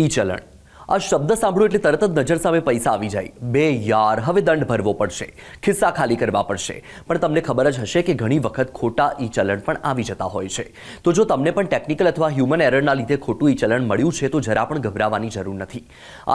ઈ ચલણ આ શબ્દ સાંભળો એટલે તરત જ નજર સામે પૈસા આવી જાય. બે યાર, હવે દંડ ભરવો પડશે. ખિસ્સા ખાલી કરવા પડશે. પણ તમને ખબર જ હશે કે ઘણી વખત ખોટા ઈ ચલણ પણ આવી જતા હોય છે. તો જો તમને પણ ટેકનિકલ અથવા હ્યુમન એરરના લીધે ખોટું ઈ ચલણ મળ્યું છે, તો જરા પણ ગભરાવાની જરૂર નથી.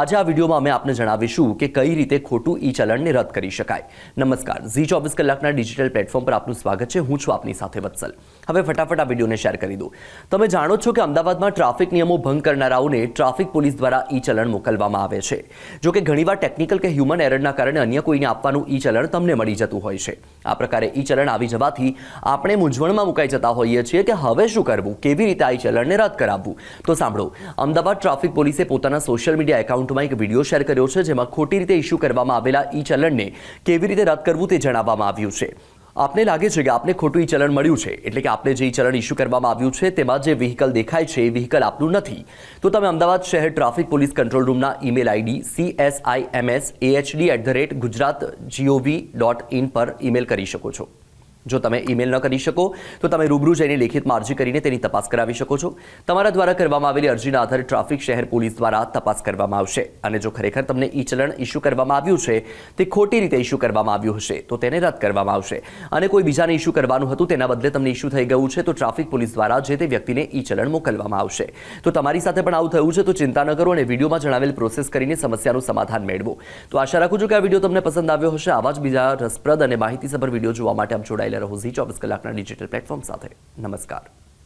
આજે આ વિડીયોમાં અમે આપને જણાવીશું કે કઈ રીતે ખોટું ઈ ચલણને રદ કરી શકાય. નમસ્કાર. ઝી ચોવીસ કલાકના ડિજિટલ પ્લેટફોર્મ પર આપનું સ્વાગત છે. હું છું આપની સાથે વત્સલ. હવે ફટાફટ આ વિડીયોને શેર કરી દો તમે જાણો છો કે અમદાવાદમાં ટ્રાફિક નિયમો ભંગ કરનારાઓને ટ્રાફિક પોલીસ દ્વારા ઈ ચલણ મોકલવામાં આવે છે. જો કે ઘણીવાર ટેકનિકલ કે હ્યુમન એરરના કારણે અન્ય કોઈને આપવાનું ઈ ચલણ તમને મળી જતું હોય છે. આ પ્રકારે ઈ ચલણ આવી જવાથી આપણે મૂંઝવણમાં મુકાઈ જતા હોઈએ છીએ કે હવે શું કરવું? કેવી રીતે આ ઈ ચલણને રદ કરાવવું? તો સાંભળો. અમદાવાદ ટ્રાફિક પોલીસે પોતાના સોશિયલ મીડિયા એકાઉન્ટમાં એક વીડિયો શેર કર્યો છે જેમાં ખોટી રીતે ઇસ્યુ કરવામાં આવેલા ઈ ચલણને કેવી રીતે રદ કરવું તે જણાવવામાં આવ્યું છે. આપને લાગે છે કે આપને ખોટું ઈ ચલણ મળ્યું છે? એટલે કે આપને જે ચલણ ઇસ્યુ કરવામાં આવ્યું છે, તેમાં જે વ્હીકલ દેખાય છે, એ વ્હીકલ આપનું નથી. તો તમે અમદાવાદ શહેર ટ્રાફિક પોલીસ કંટ્રોલ રૂમના email ID C S I M S H D at the rate Gujarat G O V dot in પર ઈમેલ કરી શકો છો. જો તમે ઈમેલ ન કરી શકો, તો તમે રૂબરૂ જઈને લેખિતમાં અરજી કરીને તેની તપાસ કરાવી શકો છો. તમારા દ્વારા કરવામાં આવેલી અરજીના આધારે ટ્રાફિક શહેર પોલીસ દ્વારા તપાસ કરવામાં આવશે. અને જો ખરેખર તમને ઈ ચલણ ઇસ્યુ કરવામાં આવ્યું છે, તે ખોટી રીતે ઇસ્યુ કરવામાં આવ્યું હશે, તો તેને રદ કરવામાં આવશે. અને કોઈ બીજાને ઇસ્યુ કરવાનું હતું, તેના બદલે તમને ઇસ્યુ થઈ ગયું છે, તો ટ્રાફિક પોલીસ દ્વારા જે તે વ્યક્તિને ઈ ચલણ મોકલવામાં આવશે. તો તમારી સાથે પણ આવું થયું છે, તો ચિંતા ન કરો અને વિડીયોમાં જણાવેલ પ્રોસેસ કરીને સમસ્યાનું સમાધાન મેળવો. તો આશા રાખું છું કે આ વીડિયો તમને પસંદ આવ્યો હશે. આવા જ બીજા રસપ્રદ અને માહિતીસભર વીડિયો જોવા માટે આપ જોડાયેલા રહો ઝી ચોવીસ કલાકના ડિજિટલ પ્લેટફોર્મ સાથે. નમસ્કાર.